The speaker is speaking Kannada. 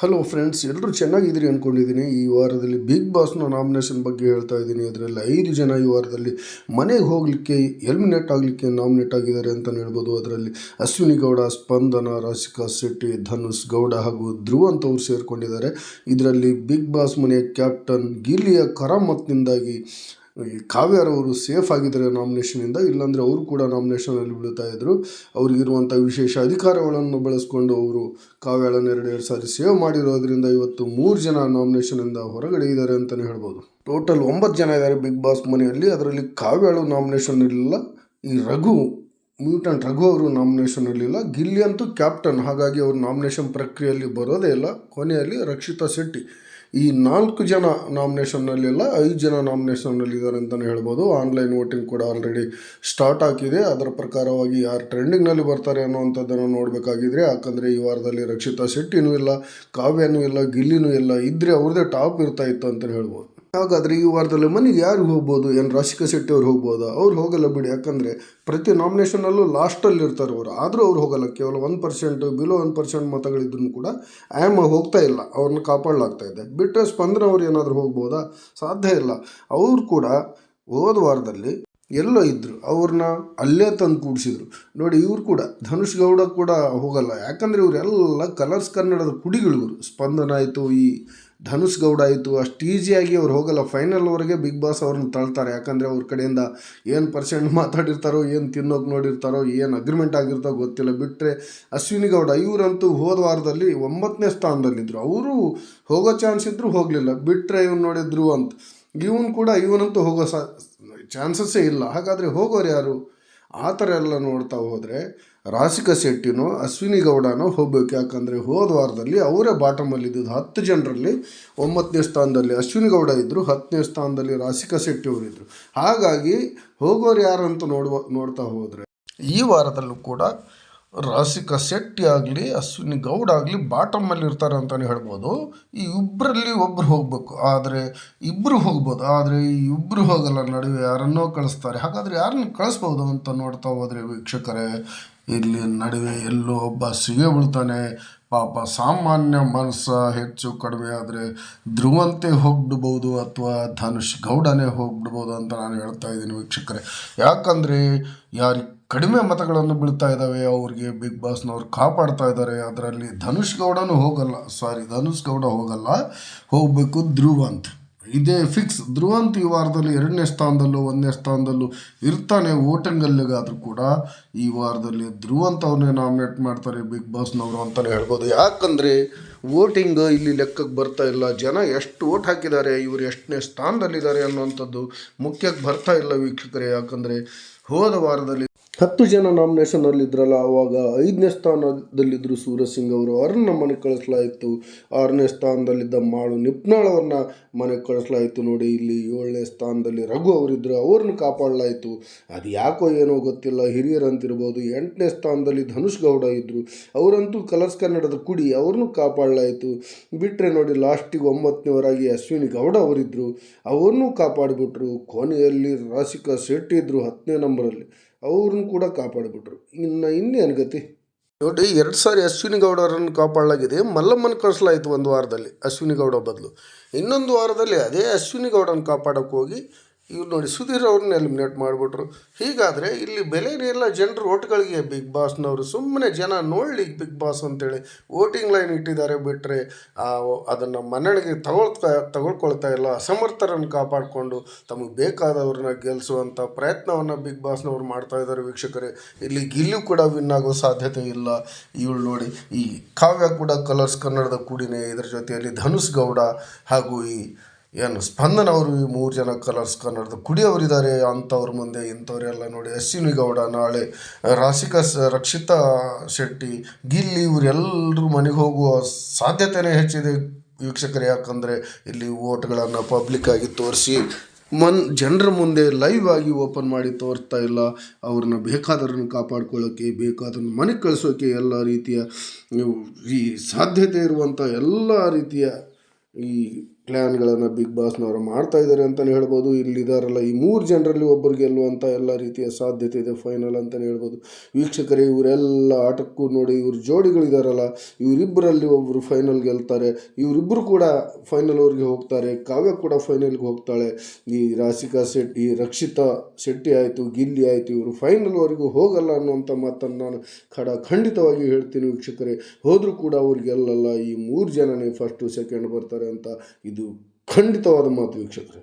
ಹಲೋ ಫ್ರೆಂಡ್ಸ್ ಎಲ್ಲರೂ ಚೆನ್ನಾಗಿದ್ದೀರಿ ಅಂದ್ಕೊಂಡಿದ್ದೀನಿ ಈ ವಾರದಲ್ಲಿ ಬಿಗ್ ಬಾಸ್ನ ನಾಮಿನೇಷನ್ ಬಗ್ಗೆ ಹೇಳ್ತಾ ಇದ್ದೀನಿ. ಅದರಲ್ಲಿ ಐದು ಜನ ಈ ವಾರದಲ್ಲಿ ಮನೆಗೆ ಹೋಗಲಿಕ್ಕೆ ಎಲಿಮಿನೇಟ್ ಆಗಲಿಕ್ಕೆ ನಾಮಿನೇಟ್ ಆಗಿದ್ದಾರೆ ಅಂತಲೇ ಹೇಳ್ಬೋದು. ಅದರಲ್ಲಿ ಅಶ್ವಿನಿ ಗೌಡ, ಸ್ಪಂದನ, ರಾಶಿಕಾ ಶೆಟ್ಟಿ, ಧನುಷ್ ಗೌಡ ಹಾಗೂ ಧ್ರುವ ಅಂತ ಅವ್ರು ಸೇರಿಕೊಂಡಿದ್ದಾರೆ. ಇದರಲ್ಲಿ ಬಿಗ್ ಬಾಸ್ ಮನೆಯ ಕ್ಯಾಪ್ಟನ್ ಗಿಲ್ಲಿಯ ಕರಾಮತ್ನಿಂದಾಗಿ ಈ ಕಾವ್ಯಾರವರು ಸೇಫ್ ಆಗಿದ್ದಾರೆ ನಾಮಿನೇಷನಿಂದ ಇಲ್ಲಾಂದರೆ ಅವರು ಕೂಡ ನಾಮಿನೇಷನಲ್ಲಿ ಇದ್ದರು ಅವ್ರಿಗಿರುವಂಥ ವಿಶೇಷ ಅಧಿಕಾರಗಳನ್ನು ಬಳಸ್ಕೊಂಡು ಅವರು ಕಾವ್ಯಾಳನ್ನು ಎರಡು ಸಾರಿ ಸೇವ್ ಮಾಡಿರೋದ್ರಿಂದ ಇವತ್ತು ಮೂರು ಜನ ನಾಮಿನೇಷನಿಂದ ಹೊರಗಡೆ ಇದ್ದಾರೆ ಅಂತಲೇ ಹೇಳ್ಬೋದು. ಟೋಟಲ್ ಒಂಬತ್ತು ಜನ ಇದ್ದಾರೆ ಬಿಗ್ ಬಾಸ್ ಮನೆಯಲ್ಲಿ. ಅದರಲ್ಲಿ ಕಾವ್ಯಾಳು ನಾಮಿನೇಷನ್ ಇರಲಿಲ್ಲ, ಈ ರಘು ಮ್ಯೂಟಂಟ್ ರಘು ಅವರು ನಾಮಿನೇಷನಲ್ಲಿಲ್ಲ ಗಿಲ್ಲಿ ಅಂತೂ ಕ್ಯಾಪ್ಟನ್ ಹಾಗಾಗಿ ಅವರು ನಾಮಿನೇಷನ್ ಪ್ರಕ್ರಿಯೆಯಲ್ಲಿ ಬರೋದೇ ಇಲ್ಲ. ಕೊನೆಯಲ್ಲಿ ರಕ್ಷಿತಾ ಶೆಟ್ಟಿ. ಈ ನಾಲ್ಕು ಜನ ನಾಮಿನೇಷನ್ನಲ್ಲಿಲ್ಲ ಐದು ಜನ ನಾಮಿನೇಷನ್ನಲ್ಲಿದ್ದಾರೆ ಅಂತಲೇ ಹೇಳ್ಬೋದು. ಆನ್ಲೈನ್ ವೋಟಿಂಗ್ ಕೂಡ ಆಲ್ರೆಡಿ ಸ್ಟಾರ್ಟ್ ಆಗಿದೆ. ಅದರ ಪ್ರಕಾರವಾಗಿ ಯಾರು ಟ್ರೆಂಡಿಂಗ್ನಲ್ಲಿ ಬರ್ತಾರೆ ಅನ್ನೋವಂಥದ್ದನ್ನು ನೋಡಬೇಕಾಗಿದ್ರೆ, ಯಾಕಂದರೆ ಈ ವಾರದಲ್ಲಿ ರಕ್ಷಿತಾ ಶೆಟ್ಟಿನೂ ಇಲ್ಲ, ಕಾವ್ಯನೂ ಇಲ್ಲ, ಗಿಲ್ಲಿನೂ ಇಲ್ಲ ಇದ್ದರೆ ಅವ್ರದ್ದೇ ಟಾಪ್ ಇರ್ತಾ ಇತ್ತು ಅಂತಲೇ ಹೇಳ್ಬೋದು. ಹಾಗಾದರೆ ಈ ವಾರದಲ್ಲಿ ಮನೆಗೆ ಯಾರು ಹೋಗ್ಬೋದು? ಏನು ರಾಶಿಕಾ ಶೆಟ್ಟಿ ಅವ್ರು ಹೋಗ್ಬೋದಾ? ಅವ್ರು ಹೋಗಲ್ಲ ಬಿಡಿ, ಯಾಕಂದರೆ ಪ್ರತಿ ನಾಮಿನೇಷನಲ್ಲೂ ಲಾಸ್ಟಲ್ಲಿ ಇರ್ತಾರೆ ಅವರು. ಆದರೂ ಅವ್ರು ಹೋಗಲ್ಲ. ಕೇವಲ one percent below one percent ಮತಗಳಿದ್ರು ಕೂಡ ಆ್ಯಮ್ ಹೋಗ್ತಾ ಇಲ್ಲ. ಅವ್ರನ್ನ ಕಾಪಾಡಲಾಗ್ತಾ ಇದೆ. ಬಿಟ್ಟರೆ ಸ್ಪಂದನ ಅವ್ರು ಏನಾದರೂ ಹೋಗ್ಬೋದಾ? ಸಾಧ್ಯ ಇಲ್ಲ. ಅವರು ಕೂಡ ಹೋದ ವಾರದಲ್ಲಿ ಎಲ್ಲೋ ಇದ್ದರು ಅವ್ರನ್ನ ಅಲ್ಲೇ ತಂದು ಕೂಡಿಸಿದ್ರು. ನೋಡಿ, ಇವ್ರು ಕೂಡ, ಧನುಷ್ ಗೌಡ ಕೂಡ ಹೋಗಲ್ಲ. ಯಾಕಂದರೆ ಇವರೆಲ್ಲ ಕಲರ್ಸ್ ಕನ್ನಡದ ಕುಡಿಗಳು ಇವರು ಸ್ಪಂದನ ಆಯಿತು, ಈ ಧನುಷ್ ಗೌಡ ಆಯಿತು, ಅಷ್ಟು ಈಸಿಯಾಗಿ ಅವ್ರು ಹೋಗಲ್ಲ. ಫೈನಲ್ವರೆಗೆ ಬಿಗ್ ಬಾಸ್ ಅವ್ರನ್ನ ತಳ್ತಾರೆ. ಯಾಕಂದರೆ ಅವ್ರ ಕಡೆಯಿಂದ ಏನು ಪರ್ಸೆಂಟ್ ಮಾತಾಡಿರ್ತಾರೋ, ಏನು ತಿನ್ನೋಕೆ ನೋಡಿರ್ತಾರೋ, ಏನು ಅಗ್ರಿಮೆಂಟ್ ಆಗಿರ್ತೋ ಗೊತ್ತಿಲ್ಲ. ಬಿಟ್ಟರೆ ಅಶ್ವಿನಿ ಗೌಡ, ಇವರಂತೂ ಹೋದ ವಾರದಲ್ಲಿ ಒಂಬತ್ತನೇ ಸ್ಥಾನದಲ್ಲಿದ್ದರು ಅವರು ಹೋಗೋ ಚಾನ್ಸ್ ಇದ್ದರೂ ಹೋಗಲಿಲ್ಲ. ಬಿಟ್ಟರೆ ಇವ್ನು ನೋಡಿದ್ರು ಅಂತ. ಇವನು ಕೂಡ, ಇವನಂತೂ ಹೋಗೋ ಸಾ ಚಾನ್ಸಸ್ಸೇ ಇಲ್ಲ. ಹಾಗಾದರೆ ಹೋಗೋರು ಯಾರು? ಆ ಥರ ಎಲ್ಲ ನೋಡ್ತಾ ಹೋದರೆ ರಾಸಿಕ ಶೆಟ್ಟಿನೋ, ಅಶ್ವಿನಿ ಗೌಡನೋ ಹೋಗ್ಬೇಕು. ಯಾಕಂದರೆ ಹೋದ ವಾರದಲ್ಲಿ ಅವರೇ ಬಾಟಮಲ್ಲಿದ್ದು ಹತ್ತು ಜನರಲ್ಲಿ ಒಂಬತ್ತನೇ ಸ್ಥಾನದಲ್ಲಿ ಅಶ್ವಿನಿ ಗೌಡ ಇದ್ದರು ಹತ್ತನೇ ಸ್ಥಾನದಲ್ಲಿ ರಾಸಿಕಾ ಶೆಟ್ಟಿ ಅವರಿದ್ದರು ಹಾಗಾಗಿ ಹೋಗೋರು ಯಾರು ಅಂತ ನೋಡುವ, ನೋಡ್ತಾ ಹೋದರೆ ಈ ವಾರದಲ್ಲೂ ಕೂಡ ರಾಶಿಕಾ ಶೆಟ್ಟಿ ಆಗಲಿ, ಅಶ್ವಿನಿ ಗೌಡ ಆಗಲಿ ಬಾಟಮಲ್ಲಿ ಇರ್ತಾರೆ ಅಂತಲೇ ಹೇಳ್ಬೋದು. ಈ ಇಬ್ಬರಲ್ಲಿ ಒಬ್ಬರು ಹೋಗಬೇಕು. ಆದರೆ ಇಬ್ಬರು ಹೋಗ್ಬೋದು. ಆದರೆ ಈ ಇಬ್ಬರು ಹೋಗಲ್ಲ, ನಡುವೆ ಯಾರನ್ನೋ ಕಳಿಸ್ತಾರೆ. ಹಾಗಾದರೆ ಯಾರನ್ನು ಕಳಿಸ್ಬೋದು ಅಂತ ನೋಡ್ತಾ ಹೋದರೆ ವೀಕ್ಷಕರೇ, ಇಲ್ಲಿ ನಡುವೆ ಎಲ್ಲೋ ಒಬ್ಬ ಸಿಗೇ ಬೀಳ್ತಾನೆ. ಪಾಪ ಸಾಮಾನ್ಯ ಮನಸ್ಸ ಹೆಚ್ಚು ಕಡಿಮೆ ಆದರೆ ಧ್ರುವಂತೆ ಹೋಗ್ಬಿಡ್ಬೋದು ಅಥವಾ ಧನುಷ್ ಗೌಡನೇ ಹೋಗ್ಬಿಡ್ಬೋದು ಅಂತ ನಾನು ಹೇಳ್ತಾ ಇದ್ದೀನಿ ವೀಕ್ಷಕರೇ. ಯಾಕಂದರೆ ಯಾರಿಗೆ ಕಡಿಮೆ ಮತಗಳನ್ನು ಬೀಳ್ತಾ ಇದ್ದಾವೆ, ಅವ್ರಿಗೆ ಬಿಗ್ ಬಾಸ್ನವ್ರು ಕಾಪಾಡ್ತಾ ಇದ್ದಾರೆ. ಅದರಲ್ಲಿ ಧನುಷ್ ಗೌಡನೂ ಹೋಗಲ್ಲ. ಸಾರಿ ಧನುಷ್ ಗೌಡ ಹೋಗಲ್ಲ. ಹೋಗಬೇಕು ಧ್ರುವಂತ್. ಇದೇ ಫಿಕ್ಸ್ ಧ್ರುವಂತ್ ಈ ವಾರದಲ್ಲಿ ಎರಡನೇ ಸ್ಥಾನದಲ್ಲೂ, ಒಂದನೇ ಸ್ಥಾನದಲ್ಲೂ ಇರ್ತಾನೆ ವೋಟಿಂಗಲ್ಲಿಗಾದರೂ ಕೂಡ. ಈ ವಾರದಲ್ಲಿ ಧ್ರುವಂತ್ ಅವ್ರನ್ನೇ ನಾಮಿನೇಟ್ ಮಾಡ್ತಾರೆ ಬಿಗ್ ಬಾಸ್ನವರು ಅಂತಲೇ ಹೇಳ್ಬೋದು. ಯಾಕಂದರೆ ವೋಟಿಂಗ್ ಇಲ್ಲಿ ಲೆಕ್ಕಕ್ಕೆ ಬರ್ತಾ ಇಲ್ಲ. ಜನ ಎಷ್ಟು ಓಟ್ ಹಾಕಿದ್ದಾರೆ, ಇವರು ಎಷ್ಟನೇ ಸ್ಥಾನದಲ್ಲಿದ್ದಾರೆ ಅನ್ನುವಂಥದ್ದು ಮುಖ್ಯಕ್ಕೆ ಬರ್ತಾ ಇಲ್ಲ ವೀಕ್ಷಕರೇ. ಯಾಕಂದರೆ ಹೋದ ವಾರದಲ್ಲಿ ಹತ್ತು ಜನ ನಾಮಿನೇಷನಲ್ಲಿ ಇದ್ರಲ್ಲ ಆವಾಗ ಐದನೇ ಸ್ಥಾನದಲ್ಲಿದ್ದರು ಸೂರಜ್ ಸಿಂಗ್ ಅವರು ಅವ್ರನ್ನ ಮನೆಗೆ ಕಳಿಸಲಾಯಿತು. ಆರನೇ ಸ್ಥಾನದಲ್ಲಿದ್ದ ಮಾಳು ನಿಪ್ನಾಳ್ ಮನೆ ಮನೆಗೆ ಕಳಿಸ್ಲಾಯಿತು ನೋಡಿ, ಇಲ್ಲಿ ಏಳನೇ ಸ್ಥಾನದಲ್ಲಿ ರಘು ಅವರಿದ್ದರು ಅವ್ರನ್ನ ಕಾಪಾಡಲಾಯಿತು. ಅದು ಯಾಕೋ ಏನೋ ಗೊತ್ತಿಲ್ಲ, ಹಿರಿಯರಂತಿರ್ಬೋದು. ಎಂಟನೇ ಸ್ಥಾನದಲ್ಲಿ ಧನುಷ್ ಗೌಡ ಇದ್ದರು ಅವರಂತೂ ಕಲರ್ಸ್ ಕನ್ನಡದ ಕುಡಿ ಅವ್ರನ್ನೂ ಕಾಪಾಡಲಾಯಿತು. ಬಿಟ್ಟರೆ ನೋಡಿ ಲಾಸ್ಟಿಗೆ ಒಂಬತ್ತನೇವರಾಗಿ ಅಶ್ವಿನಿ ಗೌಡ ಅವರಿದ್ದರು ಅವ್ರನ್ನೂ ಕಾಪಾಡಿಬಿಟ್ರು. ಕೊನೆಯಲ್ಲಿ ರಾಸಿಕಾ ಶೆಟ್ಟಿ ಇದ್ದರು ಹತ್ತನೇ ನಂಬರಲ್ಲಿ ಅವ್ರನ್ನ ಕೂಡ ಕಾಪಾಡಿಬಿಟ್ರು. ಇನ್ನು ಇನ್ನೇನು ಗತಿ? ನೋಡಿ, ಎರಡು ಸಾರಿ ಅಶ್ವಿನಿ ಗೌಡರನ್ನು ಕಾಪಾಡಲಾಗಿದೆ. ಮಲ್ಲಮ್ಮನ ಕಳಿಸಲಾಯಿತು ಒಂದು ವಾರದಲ್ಲಿ ಅಶ್ವಿನಿ ಗೌಡ ಬದಲು. ಇನ್ನೊಂದು ವಾರದಲ್ಲಿ ಅದೇ ಅಶ್ವಿನಿ ಗೌಡನ ಕಾಪಾಡೋಕ್ಕೆ ಹೋಗಿ ಇವ್ರು ನೋಡಿ ಸುಧೀರ್ ಅವ್ರನ್ನ ಎಲಿಮಿನೇಟ್ ಮಾಡಿಬಿಟ್ರು. ಹೀಗಾದರೆ ಇಲ್ಲಿ ಬೆಲೆನೇ ಇಲ್ಲ ಜನರು ಓಟ್ಗಳಿಗೆ ಬಿಗ್ ಬಾಸ್ನವರು ಸುಮ್ಮನೆ ಜನ ನೋಡಲಿ ಬಿಗ್ ಬಾಸ್ ಅಂತೇಳಿ ವೋಟಿಂಗ್ ಲೈನ್ ಇಟ್ಟಿದ್ದಾರೆ ಬಿಟ್ಟರೆ ಅದನ್ನು ಮನ್ನಣೆಗೆ ತಗೊಳ್ತಾ, ತಗೊಳ್ಕೊಳ್ತಾ ಇಲ್ಲ, ಅಸಮರ್ಥರನ್ನು ಕಾಪಾಡಿಕೊಂಡು ತಮಗೆ ಬೇಕಾದವ್ರನ್ನ ಗೆಲ್ಲಿಸುವಂಥ ಪ್ರಯತ್ನವನ್ನು ಬಿಗ್ ಬಾಸ್ನವ್ರು ಮಾಡ್ತಾ ಇದ್ದಾರೆ ವೀಕ್ಷಕರೇ. ಇಲ್ಲಿ ಗಿಲ್ಲು ಕೂಡ ವಿನ್ ಆಗೋ ಸಾಧ್ಯತೆ ಇಲ್ಲ. ಇವಳು ನೋಡಿ ಈ ಕಾವ್ಯ ಕೂಡ ಕಲರ್ಸ್ ಕನ್ನಡದ ಕೂಡಿನೇ, ಇದರ ಜೊತೆಯಲ್ಲಿ ಧನುಷ್ ಗೌಡ ಹಾಗೂ ಈ ಏನು ಸ್ಪಂದನ ಅವರು ಈ ಮೂರು ಜನ ಕಲರ್ಸ್ ಕನ್ನಡದ ಕುಡಿಯವರಿದ್ದಾರೆ, ಅಂಥವ್ರ ಮುಂದೆ, ಇಂಥವರೆಲ್ಲ ನೋಡಿ, ಅಶ್ವಿನಿ ಗೌಡ ನಾಳೆ ರಾಶಿಕಾ ರಕ್ಷಿತಾ ಶೆಟ್ಟಿ, ಗಿಲ್ಲಿ ಇವರೆಲ್ಲರೂ ಮನೆಗೆ ಹೋಗುವ ಸಾಧ್ಯತೆಯೇ ಹೆಚ್ಚಿದೆ. ವೀಕ್ಷಕರು, ಯಾಕಂದರೆ ಇಲ್ಲಿ ಓಟ್ಗಳನ್ನು ಪಬ್ಲಿಕ್ಕಾಗಿ ತೋರಿಸಿ, ಮನ್, ಜನರ ಮುಂದೆ ಲೈವ್ ಆಗಿ ಓಪನ್ ಮಾಡಿ ತೋರಿಸ್ತಾ ಇಲ್ಲ. ಅವ್ರನ್ನ ಬೇಕಾದವ್ರನ್ನ ಕಾಪಾಡ್ಕೊಳ್ಳೋಕ್ಕೆ ಬೇಕಾದವ್ರನ್ನ ಮನೆಗೆ ಕಳಿಸೋಕ್ಕೆ ಎಲ್ಲ ರೀತಿಯ ಈ ಸಾಧ್ಯತೆ ಇರುವಂಥ ಎಲ್ಲ ರೀತಿಯ ಈ ಪ್ಲ್ಯಾನ್ಗಳನ್ನು ಬಿಗ್ ಬಾಸ್ನವರು ಮಾಡ್ತಾ ಇದ್ದಾರೆ ಅಂತಲೇ ಹೇಳ್ಬೋದು. ಇಲ್ಲಿದ್ದಾರಲ್ಲ ಈ ಮೂರು ಜನರಲ್ಲಿ ಒಬ್ಬರು ಗೆಲ್ಲುವಂಥ ಎಲ್ಲ ರೀತಿಯ ಸಾಧ್ಯತೆ ಇದೆ ಫೈನಲ್ ಅಂತಲೇ ಹೇಳ್ಬೋದು. ವೀಕ್ಷಕರೇ, ಇವರೆಲ್ಲ ಆಟಕ್ಕೂ ನೋಡಿ, ಇವ್ರ ಜೋಡಿಗಳಿದಾರಲ್ಲ ಇವರಿಬ್ಬರಲ್ಲಿ ಒಬ್ಬರು ಫೈನಲ್ ಗೆಲ್ತಾರೆ. ಇವರಿಬ್ಬರು ಕೂಡ ಫೈನಲ್ವರೆಗೆ ಹೋಗ್ತಾರೆ. ಕಾವ್ಯ ಕೂಡ ಫೈನಲ್ಗೆ ಹೋಗ್ತಾಳೆ. ಈ ರಾಶಿಕಾ ಶೆಟ್ಟಿ ರಕ್ಷಿತಾ ಶೆಟ್ಟಿ ಆಯಿತು, ಗಿಲ್ಲಿ ಆಯಿತು, ಇವರು ಫೈನಲ್ವರೆಗೂ ಹೋಗಲ್ಲ ಅನ್ನುವಂಥ ಮಾತನ್ನು ನಾನು ಖಡ ಖಂಡಿತವಾಗಿ ಹೇಳ್ತೀನಿ ವೀಕ್ಷಕರೇ. ಹೋದರೂ ಕೂಡ ಅವ್ರು ಗೆಲ್ಲಲ್ಲ. ಈ ಮೂರು ಜನನೇ ಫಸ್ಟು ಸೆಕೆಂಡ್ ಬರ್ತಾರೆ ಅಂತ ಇದು ಖಂಡಿತವಾದ ಮಾತು ವೀಕ್ಷಕರೇ